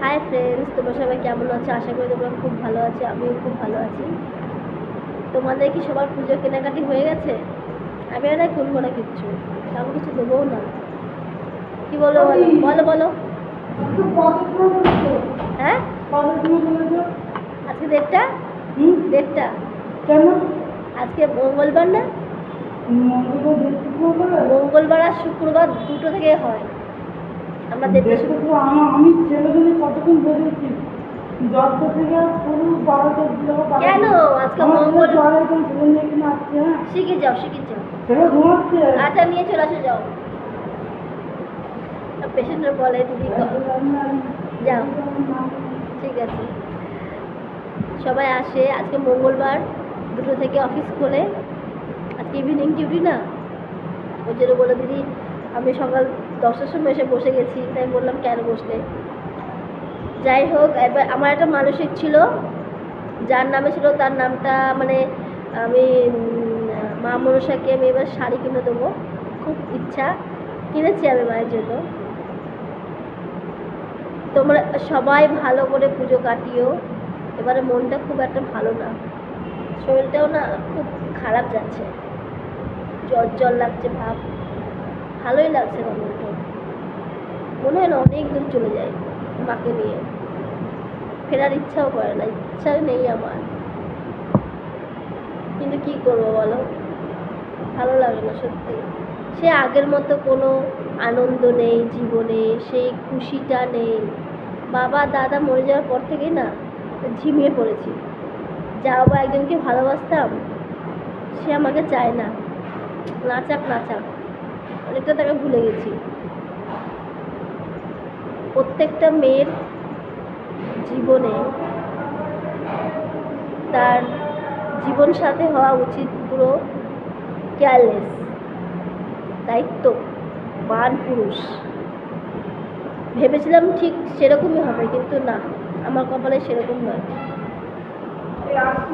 Hi friends তোমরা সবাই কেমন আছো? আশা করি তোমরা খুব ভালো আছো আমিও খুব ভালো আছি। তোমাদের কি সবার পুজো কেনাকাটি হয়ে গেছে? আমি আর করব না কিচ্ছু আমি কিছু দেবও না। কি বলো বলো? বলো হ্যাঁ? আজকে হুম। ডেটটা কেন? আজকে মঙ্গলবার না? মঙ্গলবার আর শুক্রবার দুটো থেকে হয়। আমরা তো আমার আমি কেন? আজকে মঙ্গল- হ্যাঁ? শিখে যাও শিখে যাও। আচ্ছা নিয়ে চলে আসো যাও। পেশেন্টের বলে দিদি যাও। ঠিক আছে। সবাই আসে। আজকে মঙ্গলবার দুটো থেকে অফিস খোলে। আজকে ইভিনিং ডিউটি না? ওই জন্য বলে দিদি আমি সকাল দশটার সময় এসে বসে গেছি। তাই বললাম কেন বসলে? যাই হোক, এবার আমার একটা মানসিক ছিল, যার নামে ছিল, তার নামটা মানে আমি মা মনসাকে আমি এবার শাড়ি কিনে দেবো। খুব ইচ্ছা, কিনেছি আমি মায়ের জন্য। তোমরা সবাই ভালো করে পুজো কাটিও, এবারে মনটা খুব একটা ভালো না। শরীরটাও না খুব খারাপ যাচ্ছে। জ্বর জ্বর লাগছে ভাব। ভালোই লাগছে না মনটা। মনে হয় না অনেক দূর চলে যায়। মাকে নিয়ে? ফেরার ইচ্ছাও করে না ইচ্ছা নেই আমার। কিন্তু কি করব বলো? ভালো লাগে না সত্যি। সে আগের মতো কোনো আনন্দ নেই, জীবনে সেই খুশিটা নেই। বাবা, দাদা মরে যাওয়ার পর থেকে না ঝিমিয়ে পড়েছি। যা বাবা একজনকে ভালোবাসতাম, সে আমাকে চায় না। নাচাক নাচাক। অনেকটা তাকে ভুলে গেছি। প্রত্যেকটা মেয়ের জীবনে তার জীবন সাথে হওয়া উচিত পুরো কেয়ারলেস দায়িত্ব মান পুরুষ। ভেবেছিলাম ঠিক সেরকমই হবে, কিন্তু না, আমার কপালে সেরকম নয়।